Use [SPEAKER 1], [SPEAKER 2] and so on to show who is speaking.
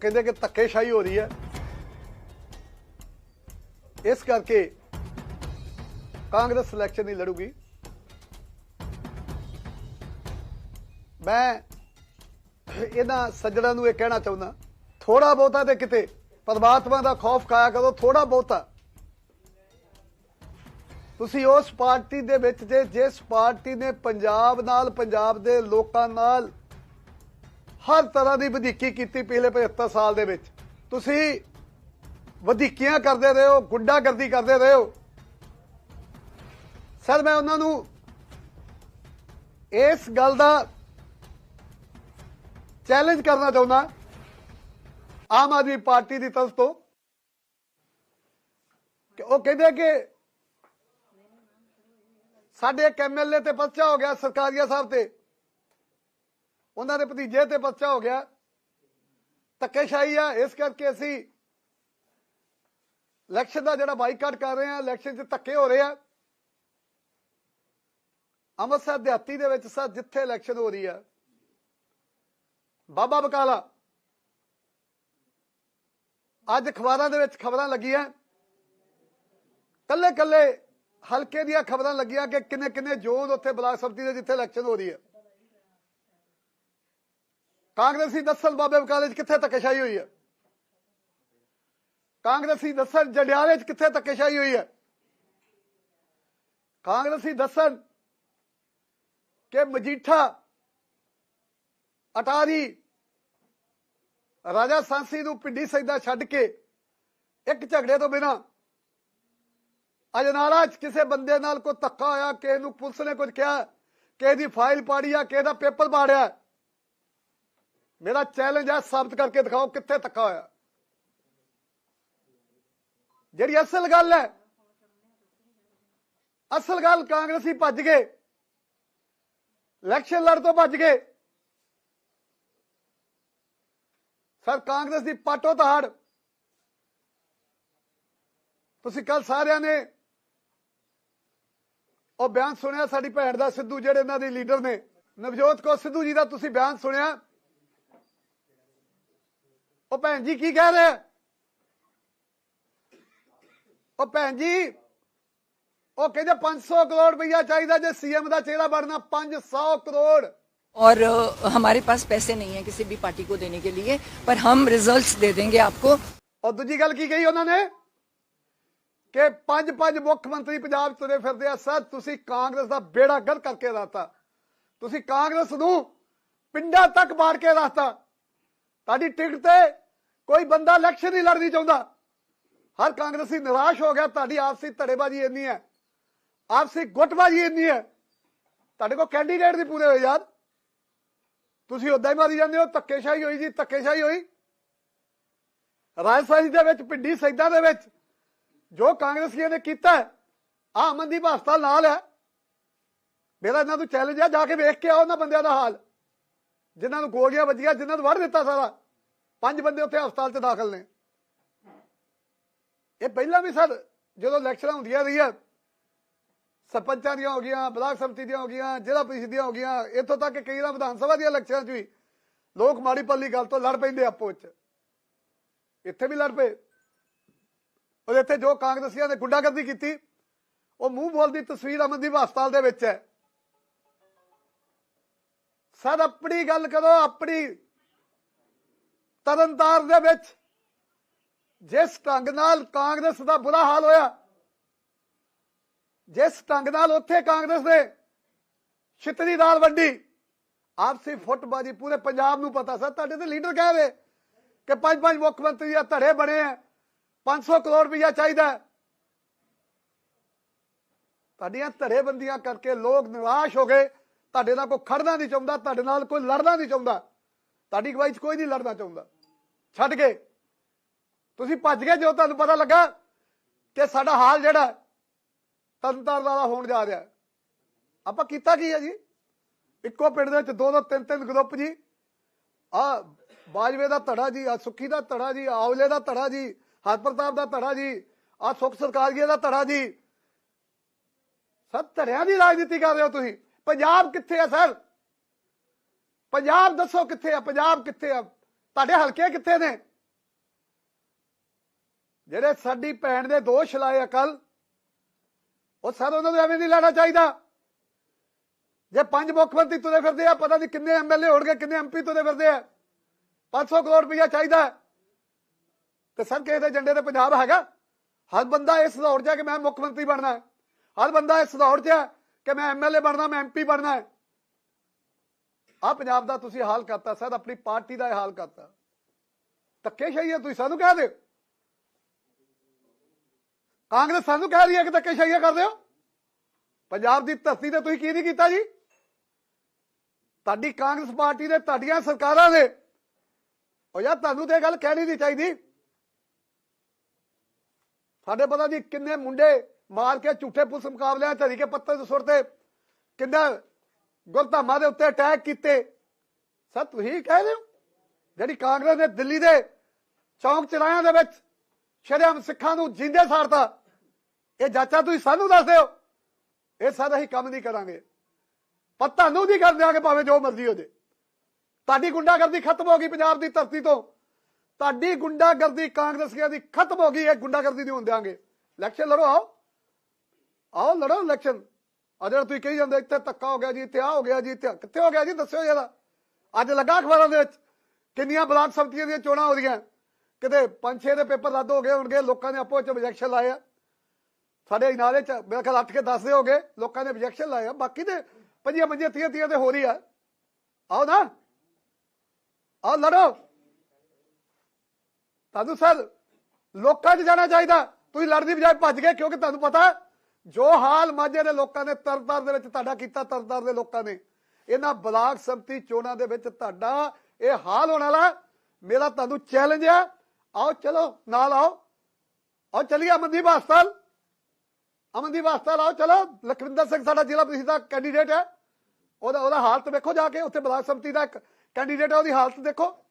[SPEAKER 1] ਕਹਿੰਦੇ ਕਿ ਧੱਕੇਸ਼ਾਹੀ ਹੋ ਰਹੀ ਹੈ। ਇਸ ਕਰਕੇ ਕਾਂਗਰਸ ਇਲੈਕਸ਼ਨ ਨਹੀਂ ਲੜੂਗੀ। ਮੈਂ ਇਹਨਾਂ ਸੱਜਣਾਂ ਨੂੰ ਇਹ ਕਹਿਣਾ ਚਾਹੁੰਦਾ ਥੋੜਾ ਬਹੁਤਾ ਤੇ ਕਿਤੇ ਪਰਮਾਤਮਾ ਦਾ ਖੌਫ ਖਾਇਆ ਕਰੋ ਥੋੜਾ ਬਹੁਤਾ। ਤੁਸੀਂ ਉਸ ਪਾਰਟੀ ਦੇ ਵਿੱਚ ਜੇ, ਜਿਸ ਪਾਰਟੀ ਨੇ ਪੰਜਾਬ ਨਾਲ, ਪੰਜਾਬ ਦੇ ਲੋਕਾਂ ਨਾਲ ਹਰ ਤਰ੍ਹਾਂ ਦੀ ਵਧੀਕੀ ਕੀਤੀ ਪਿਛਲੇ 75 ਸਾਲ ਦੇ ਵਿੱਚ। ਤੁਸੀਂ ਵਧੀਕੀਆਂ ਕਰਦੇ ਰਹੇ ਹੋ, ਗੁੰਡਾਗਰਦੀ ਕਰਦੇ ਰਹੇ ਹੋ। ਸਰ, ਮੈਂ ਉਹਨਾਂ ਨੂੰ ਇਸ ਗੱਲ ਦਾ ਚੈਲੰਜ ਕਰਨਾ ਚਾਹੁੰਦਾ, ਆਮ ਆਦਮੀ ਪਾਰਟੀ ਦੀ ਤਰਫ ਤੋਂ। ਕਿ ਉਹ ਕਹਿੰਦੇ ਕਿ ਸਾਡੇ ਇੱਕ ਐਮਐਲਏ ਤੇ ਪਰਚਾ ਹੋ ਗਿਆ ਸਰਕਾਰੀਆ ਸਾਹਿਬ ਤੇ। ਉਹਨਾਂ ਦੇ ਭਤੀਜੇ ਤੇ ਪਰਚਾ ਹੋ ਗਿਆ। ਧੱਕੇਸ਼ਾਹੀ ਆ, ਇਸ ਕਰਕੇ ਅਸੀਂ ਇਲੈਕਸ਼ਨ ਦਾ ਜਿਹੜਾ ਬਾਈਕਾਟ ਕਰ ਰਹੇ ਆ ਇਲੈਕਸ਼ਨ 'ਚ ਧੱਕੇ ਹੋ ਰਹੇ ਆ। ਅੰਮ੍ਰਿਤਸਰ ਦਿਹਾਤੀ ਦੇ ਵਿੱਚ ਸਰ ਜਿੱਥੇ ਇਲੈਕਸ਼ਨ ਹੋ ਰਹੀ ਆ, ਬਾਬਾ ਬਕਾਲਾ। ਅੱਜ ਅਖਬਾਰਾਂ ਦੇ ਵਿੱਚ ਖਬਰਾਂ ਲੱਗੀਆਂ। ਕੱਲੇ ਕੱਲੇ ਹਲਕੇ ਦੀਆਂ ਖਬਰਾਂ ਲੱਗੀਆਂ ਕਿ ਕਿੰਨੇ ਕਿੰਨੇ ਜ਼ੋਨ ਉੱਥੇ ਬਲਾਕ ਸੰਮਤੀ ਦੇ ਜਿੱਥੇ ਇਲੈਕਸ਼ਨ ਹੋ ਰਹੀ ਹੈ ਕਾਂਗਰਸੀ ਦੱਸਣ ਬਾਬੇ ਬਕਾਲੇ 'ਚ ਕਿੱਥੇ ਧੱਕੇਸ਼ਾਹੀ ਹੋਈ ਹੈ? ਕਾਂਗਰਸੀ ਦੱਸਣ ਜੰਡਿਆਲੇ 'ਚ ਕਿੱਥੇ ਧੱਕੇਸ਼ਾਹੀ ਹੋਈ ਹੈ? ਕਾਂਗਰਸੀ ਦੱਸਣ ਕਿ ਮਜੀਠਾ ਅਟਾਰੀ ਰਾਜਾ ਸਾਂਸੀ ਨੂੰ ਪਿੰਡੀ ਸੈਦਾ ਛੱਡ ਕੇ ਇੱਕ ਝਗੜੇ ਤੋਂ ਬਿਨਾ ਅਜਨਾਲਾ 'ਚ ਕਿਸੇ ਬੰਦੇ ਨਾਲ ਕੋਈ ਧੱਕਾ ਹੋਇਆ, ਕਿਸੇ ਨੂੰ ਪੁਲਿਸ ਨੇ ਕੁਝ ਕਿਹਾ, ਕਿਸੇ ਦੀ ਫਾਈਲ ਪਾੜੀ ਆ, ਕਿਸੇ ਦਾ ਪੇਪਰ ਪਾੜਿਆ ਮੇਰਾ ਚੈਲੰਜ ਹੈ ਸਾਬਤ ਕਰਕੇ ਦਿਖਾਓ ਕਿੱਥੇ ਧੱਕਾ ਹੋਇਆ। ਜਿਹੜੀ ਅਸਲ ਗੱਲ ਹੈ, ਅਸਲ ਗੱਲ ਕਾਂਗਰਸੀ ਭੱਜ ਗਏ ਇਲੈਕਸ਼ਨ ਲੜ ਤੋਂ ਭੱਜ ਗਏ। ਸਰ, ਕਾਂਗਰਸ ਦੀ ਪਾਟੋ ਤਾੜ ਤੁਸੀਂ ਕੱਲ ਸਾਰਿਆਂ ਨੇ ਉਹ ਬਿਆਨ ਸੁਣਿਆ, ਸਾਡੀ ਭੈਣ ਦਾ ਸਿੱਧੂ, ਜਿਹੜੇ ਇਹਨਾਂ ਦੇ ਲੀਡਰ ਨੇ। ਨਵਜੋਤ ਕੌਰ ਸਿੱਧੂ ਜੀ ਦਾ ਤੁਸੀਂ ਬਿਆਨ ਸੁਣਿਆ। ਉਹ ਭੈਣ ਜੀ ਕੀ ਕਹਿ ਰਹੇ ਆ? ਉਹ ਭੈਣ ਜੀ ਉਹ ਕਹਿੰਦੇ 500 ਕਰੋੜ ਰੁਪਈਆ ਚਾਹੀਦਾ ਜੇ ਸੀਐਮ ਦਾ ਚਿਹਰਾ ਬਣਨਾ 500 ਕਰੋੜ
[SPEAKER 2] और अ, हमारे पास पैसे नहीं है किसी भी पार्टी को देने के लिए पर हम रिजल्ट्स दे देंगे आपको
[SPEAKER 1] ਔਰ ਦੂਜੀ ਗੱਲ ਕੀ ਕਹੀ ਉਹਨਾਂ ਨੇ ਕਿ ਪੰਜ ਪੰਜ ਮੁੱਖ ਮੰਤਰੀ ਪੰਜਾਬ 'ਚ ਤੁਰੇ ਫਿਰਦੇ ਆ ਸਰ ਤੁਸੀਂ ਕਾਂਗਰਸ ਦਾ ਬੇੜਾ ਗਰ ਕਰਕੇ ਰਾਤਾ ਤੁਸੀਂ ਕਾਂਗਰਸ ਨੂੰ ਪਿੰਡਾਂ ਤੱਕ ਬਾੜ ਕੇ ਰਾਤਾ ਤੁਹਾਡੀ ਟਿਕਟ ਤੇ ਕੋਈ ਬੰਦਾ ਇਲੈਕਸ਼ਨ ਨਹੀਂ ਲੜਨੀ ਚਾਹੁੰਦਾ। ਹਰ ਕਾਂਗਰਸੀ ਨਿਰਾਸ਼ ਹੋ ਗਿਆ, ਤੁਹਾਡੀ ਆਪਸੀ ਧੜੇਬਾਜ਼ੀ ਇੰਨੀ ਹੈ, ਆਪਸੀ ਗੁੱਟਬਾਜ਼ੀ ਇੰਨੀ ਹੈ। ਤੁਹਾਡੇ ਕੋਲ ਕੈਂਡੀਡੇਟ ਨਹੀਂ ਪੂਰੇ ਹੋਏ ਯਾਰ। ਤੁਸੀਂ ਉਦਾਂ ਹੀ ਮਾਰੀ ਜਾਂਦੇ ਹੋ, ਧੱਕੇਸ਼ਾਹੀ ਹੋਈ ਜੀ, ਧੱਕੇਸ਼ਾਹੀ ਹੋਈ। ਰਾਜਸਥਾਨ ਦੇ ਵਿੱਚ ਪਿੰਡੀ ਸੈਦਾ ਦੇ ਵਿੱਚ ਜੋ ਕਾਂਗਰਸੀਆਂ ਨੇ ਕੀਤਾ ਆ ਅਮਨਦੀਪ ਹਸਪਤਾਲ ਨਾਲ ਹੈ। ਮੇਰਾ ਇਹਨਾਂ ਤੋਂ ਚੈਲੰਜ ਹੈ ਜਾ ਕੇ ਵੇਖ ਕੇ ਆਓ ਉਹਨਾਂ ਬੰਦਿਆਂ ਦਾ ਹਾਲ। ਜਿਨ੍ਹਾਂ ਨੂੰ ਗੋਲੀਆਂ ਵੱਜੀਆਂ, ਜਿਨ੍ਹਾਂ ਨੂੰ ਵੜ ਦਿੱਤਾ ਸਾਰਾ। ਪੰਜ ਬੰਦੇ ਉੱਥੇ ਹਸਪਤਾਲ 'ਚ ਦਾਖਲ ਨੇ। ਇਹ ਪਹਿਲਾਂ ਵੀ ਸਰ, ਜਦੋਂ ਇਲੈਕਸ਼ਨਾਂ ਹੁੰਦੀਆਂ ਰਹੀਆਂ, ਸਰਪੰਚਾਂ ਦੀਆਂ ਹੋ ਗਈਆਂ, ਬਲਾਕ ਸਮਿਤੀ ਦੀਆਂ ਹੋ ਗਈਆਂ, ਜ਼ਿਲ੍ਹਾ ਪ੍ਰੀਸ਼ਦ ਦੀਆਂ ਹੋ ਗਈਆਂ, ਇੱਥੋਂ ਤੱਕ ਕਈ ਵਾਰ ਵਿਧਾਨ ਸਭਾ ਦੀਆਂ ਇਲੈਕਸ਼ਨਾਂ 'ਚ ਵੀ ਲੋਕ ਮਾੜੀ ਪੱਲੀ ਗੱਲ ਤੋਂ ਲੜ ਪੈਂਦੇ ਆਪੋ ਵਿੱਚ। ਇੱਥੇ ਵੀ ਲੜ ਪਏ। ਔਰ ਇੱਥੇ ਜੋ ਕਾਂਗਰਸੀਆਂ ਨੇ ਗੁੰਡਾਗਰਦੀ ਕੀਤੀ, ਉਹ ਮੂੰਹ ਬੋਲ ਦੀ ਤਸਵੀਰ ਅਮਨਦੀਪ ਹਸਪਤਾਲ ਦੇ ਵਿੱਚ ਹੈ। ਸਰ, ਆਪਣੀ ਗੱਲ ਕਰੋ, ਆਪਣੀ ਤਰਨਤਾਰ ਦੇ ਵਿੱਚ ਜਿਸ ਢੰਗ ਨਾਲ ਕਾਂਗਰਸ ਦਾ ਬੁਰਾ ਹਾਲ ਹੋਇਆ, ਜਿਸ ਢੰਗ ਨਾਲ ਉੱਥੇ ਕਾਂਗਰਸ ਨੇ ਛਿੱਤਰੀ ਦਾਲ ਵੰਡੀ, ਆਪਸੀ ਫੁੱਟਬਾਜੀ ਪੂਰੇ ਪੰਜਾਬ ਨੂੰ ਪਤਾ ਸਰ, ਤੁਹਾਡੇ ਤੇ ਲੀਡਰ ਕਹਿ ਰਹੇ ਕਿ ਪੰਜ ਪੰਜ ਮੁੱਖ ਮੰਤਰੀ ਆ, ਧੜੇ ਬਣੇ ਆ 500 ਕਰੋੜ ਰੁਪਇਆ ਚਾਹੀਦਾ ਤੁਹਾਡੀਆਂ ਧੜੇਬੰਦੀਆਂ ਕਰਕੇ ਲੋਕ ਨਿਰਾਸ਼ ਹੋ ਗਏ। ਤੁਹਾਡੇ ਨਾਲ ਕੋਈ ਖੜਨਾ ਨਹੀਂ ਚਾਹੁੰਦਾ, ਤੁਹਾਡੇ ਨਾਲ ਕੋਈ ਲੜਨਾ ਨਹੀਂ ਚਾਹੁੰਦਾ। ਤੁਹਾਡੀ ਅਗਵਾਈ 'ਚ ਕੋਈ ਨਹੀਂ ਲੜਨਾ ਚਾਹੁੰਦਾ। ਛੱਡ ਕੇ। ਤੁਸੀਂ ਭੱਜ ਗਏ ਜੋ ਤੁਹਾਨੂੰ ਪਤਾ ਲੱਗਾ ਕਿ ਸਾਡਾ ਹਾਲ ਜਿਹੜਾ ਤੰਤਰ ਵਾਲਾ ਹੋਣ ਜਾ ਰਿਹਾ ਆਪਾਂ ਕੀਤਾ ਕੀ ਹੈ ਜੀ? ਇੱਕੋ ਪਿੰਡ ਦੇ ਵਿੱਚ ਦੋ ਦੋ ਤਿੰਨ ਤਿੰਨ ਗਰੁੱਪ ਜੀ। ਆ ਬਾਜਵੇ ਦਾ ਧੜਾ ਜੀ, ਆ ਸੁੱਖੀ ਦਾ ਧੜਾ ਜੀ ਆਵਲੇ ਦਾ ਧੜਾ ਜੀ, ਹਰਪ੍ਰਤਾਪ ਦਾ ਧੜਾ ਜੀ, ਆ ਸੁਖ ਸਰਕਾਰੀਆ ਦਾ ਧੜਾ ਜੀ। ਸਰ, ਧੜਿਆਂ ਦੀ ਰਾਜਨੀਤੀ ਕਰ ਰਹੇ ਹੋ ਤੁਸੀਂ? ਪੰਜਾਬ ਕਿੱਥੇ ਆ ਸਰ? ਪੰਜਾਬ ਦੱਸੋ ਕਿੱਥੇ ਆ? ਪੰਜਾਬ ਕਿੱਥੇ ਆ? ਤੁਹਾਡੇ ਹਲਕੇ ਕਿੱਥੇ ਨੇ? ਜਿਹੜੇ ਸਾਡੀ ਭੈਣ ਦੇ ਦੋਸ਼ ਲਾਏ ਅਕਲ ਉਹ ਸਰ ਉਹਨਾਂ ਨੂੰ ਐਵੇਂ ਨਹੀਂ ਲੈਣਾ ਚਾਹੀਦਾ। ਜੇ ਪੰਜ ਮੁੱਖ ਮੰਤਰੀ ਤੁਰੇ ਫਿਰਦੇ ਆ, ਪਤਾ ਨਹੀਂ ਕਿੰਨੇ ਐਮਐਲਏ ਹੋਣਗੇ, ਕਿੰਨੇ ਐਮਪੀ ਤੁਰੇ ਫਿਰਦੇ ਆ। 500 ਕਰੋੜ ਰੁਪਇਆ ਚਾਹੀਦਾ। ਤੇ ਸਰ ਕਿਸੇ ਦੇ ਏਜੰਡੇ ਤੇ ਪੰਜਾਬ ਹੈਗਾ? ਹਰ ਬੰਦਾ ਇਸ ਦੌੜ 'ਚ ਹੈ ਕਿ ਮੈਂ ਮੁੱਖ ਮੰਤਰੀ ਬਣਨਾ ਹਰ ਬੰਦਾ ਇਸ ਦੌੜ 'ਚ ਕਿ ਮੈਂ ਐਮਐਲਏ ਬਣਨਾ, ਮੈਂ ਐਮਪੀ ਬਣਨਾ ਹੈ। ਆ ਪੰਜਾਬ ਦਾ ਤੁਸੀਂ ਹਾਲ ਕਰਤਾ ਸਰ ਆਪਣੀ ਪਾਰਟੀ ਦਾ ਇਹ ਹਾਲ ਕਰਤਾ। ਧੱਕੇਸ਼ਾਹੀ ਹੈ, ਤੁਸੀਂ ਸਾਨੂੰ ਕਹਿ ਦਿਓ। ਕਾਂਗਰਸ ਸਾਨੂੰ ਕਹਿ ਰਹੀ ਹੈ ਕਿ ਧੱਕੇਸ਼ਾਹੀਆਂ ਕਰਦੇ ਹੋ ਪੰਜਾਬ ਦੀ ਧਰਤੀ ਤੇ ਤੁਸੀਂ ਕੀ ਨਹੀਂ ਕੀਤਾ ਜੀ? ਤੁਹਾਡੀ ਕਾਂਗਰਸ ਪਾਰਟੀ ਦੇ ਤੁਹਾਡੀਆਂ ਸਰਕਾਰਾਂ ਨੇ। ਉਹ ਯਾਰ ਤੁਹਾਨੂੰ ਤੇ ਇਹ ਗੱਲ ਕਹਿਣੀ ਨਹੀਂ ਚਾਹੀਦੀ। ਸਾਡੇ ਪਤਾ ਨਹੀਂ ਕਿੰਨੇ ਮੁੰਡੇ ਮਾਰ ਕੇ ਝੂਠੇ ਪੁਲਿਸ ਮੁਕਾਬਲਿਆਂ ਚ ਕੇ ਪੱਤੇ ਦੇ ਸੁਰ ਕਿੰਨਾ ਗੁਰਧਾਮਾਂ ਦੇ ਉੱਤੇ ਅਟੈਕ ਕੀਤੇ। ਸਰ, ਤੁਸੀਂ ਕਹਿ ਰਹੇ ਹੋ? ਜਿਹੜੀ ਕਾਂਗਰਸ ਨੇ ਦਿੱਲੀ ਦੇ ਚੌਂਕ ਚਰਾਇਆਂ ਦੇ ਵਿੱਚ ਸ਼ਰੇਆਮ ਸਿੱਖਾਂ ਨੂੰ ਜਿੰਦੇ ਸਾਰਤਾ ਇਹ ਜਾਚਾ ਤੁਸੀਂ ਸਾਨੂੰ ਦੱਸਦੇ ਹੋ ਇਹ ਸਾਡਾ ਹੀ ਕੰਮ ਨਹੀਂ ਕਰਾਂਗੇ। ਪਰ ਤੁਹਾਨੂੰ ਨਹੀਂ ਕਰ ਦਿਆਂਗੇ ਭਾਵੇਂ ਜੋ ਮਰਜ਼ੀ ਹੋ ਜੇ। ਤੁਹਾਡੀ ਗੁੰਡਾਗਰਦੀ ਖਤਮ ਹੋ ਗਈ ਪੰਜਾਬ ਦੀ ਧਰਤੀ ਤੋਂ। ਤੁਹਾਡੀ ਗੁੰਡਾਗਰਦੀ ਕਾਂਗਰਸੀਆਂ ਦੀ ਖਤਮ ਹੋ ਗਈ, ਇਹ ਗੁੰਡਾਗਰਦੀ ਨਹੀਂ ਹੋਣ ਦਿਆਂਗੇ। ਇਲੈਕਸ਼ਨ ਲੜੋ ਆਓ। ਆਓ ਲੜੋ ਇਲੈਕਸ਼ਨ। ਆ ਜਿਹੜਾ ਤੁਸੀਂ ਕਹੀ ਜਾਂਦੇ, ਇੱਥੇ ਧੱਕਾ ਹੋ ਗਿਆ ਜੀ, ਇੱਥੇ ਆ ਹੋ ਗਿਆ ਜੀ, ਇੱਥੇ ਕਿੱਥੇ ਹੋ ਗਿਆ ਜੀ? ਦੱਸਿਓ ਜਰਾ। ਅੱਜ ਲੱਗਾ ਅਖਬਾਰਾਂ ਦੇ ਵਿੱਚ ਕਿੰਨੀਆਂ ਬਲਾਕ ਸੰਮਤੀਆਂ ਦੀਆਂ ਚੋਣਾਂ ਹੋ ਰਹੀਆਂ। ਕਿਤੇ ਪੰਜ ਛੇ ਦੇ ਪੇਪਰ ਰੱਦ ਹੋ ਗਏ ਹੋਣਗੇ, ਲੋਕਾਂ ਨੇ ਆਪੋ ਵਿੱਚ objection ਲਾਏ ਆ। ਸਾਡੇ ਇਨਾਰੇ ਚ ਮੇਰੇ ਖਿਆਲ 8 ਕੇ 10 ਦੇ ਹੋ ਗਏ, ਲੋਕਾਂ ਨੇ objection ਲਾਏ ਆ। ਬਾਕੀ ਦੇ ਪੰਜੀਆਂ ਪੰਜੀਆਂ ਤੀਆਂ ਤੀਆਂ ਤੇ ਹੋ ਰਹੀ ਆ। ਆਓ ਨਾ। ਆਓ ਲੜੋ। ਤੁਹਾਨੂੰ ਸਰ, ਲੋਕਾਂ 'ਚ ਜਾਣਾ ਚਾਹੀਦਾ। ਤੁਸੀਂ ਲੜਦੀ ਬਜਾਏ ਭੱਜ ਗਏ, ਕਿਉਂਕਿ ਤੁਹਾਨੂੰ ਪਤਾ ਜੋ ਹਾਲ ਮਾਝੇ ਦੇ ਲੋਕਾਂ ਨੇ ਤਰਤਾਰ ਦੇ ਵਿੱਚ ਤੁਹਾਡਾ ਕੀਤਾ ਤਰਤਾਰ ਦੇ ਲੋਕਾਂ ਨੇ, ਇਹਨਾਂ ਬਲਾਕ ਸੰਮਤੀ ਚੋਣਾਂ ਦੇ ਵਿੱਚ ਤੁਹਾਡਾ ਇਹ ਹਾਲ ਹੋਣ ਵਾਲਾ ਮੇਰਾ ਤੁਹਾਨੂੰ ਚੈਲੰਜ ਹੈ। ਆਓ ਚਲੋ, ਨਾਲ ਆਓ। ਆਓ ਚਲੀਏ ਅਮਨਦੀਪ ਹਸਪਤਾਲ। ਅਮਨਦੀਪ ਹਸਪਤਾਲ, ਆਓ ਚਲੋ। ਲਖਵਿੰਦਰ ਸਿੰਘ ਸਾਡਾ ਜ਼ਿਲ੍ਹਾ ਪ੍ਰੀਸ਼ਦ ਦਾ ਕੈਂਡੀਡੇਟ ਹੈ। ਉਹਦਾ ਉਹਦਾ ਹਾਲਤ ਵੇਖੋ ਜਾ ਕੇ। ਉੱਥੇ ਬਲਾਕ ਸੰਮਤੀ ਦਾ ਇੱਕ ਕੈਂਡੀਡੇਟ ਹੈ, ਉਹਦੀ ਹਾਲਤ ਦੇਖੋ।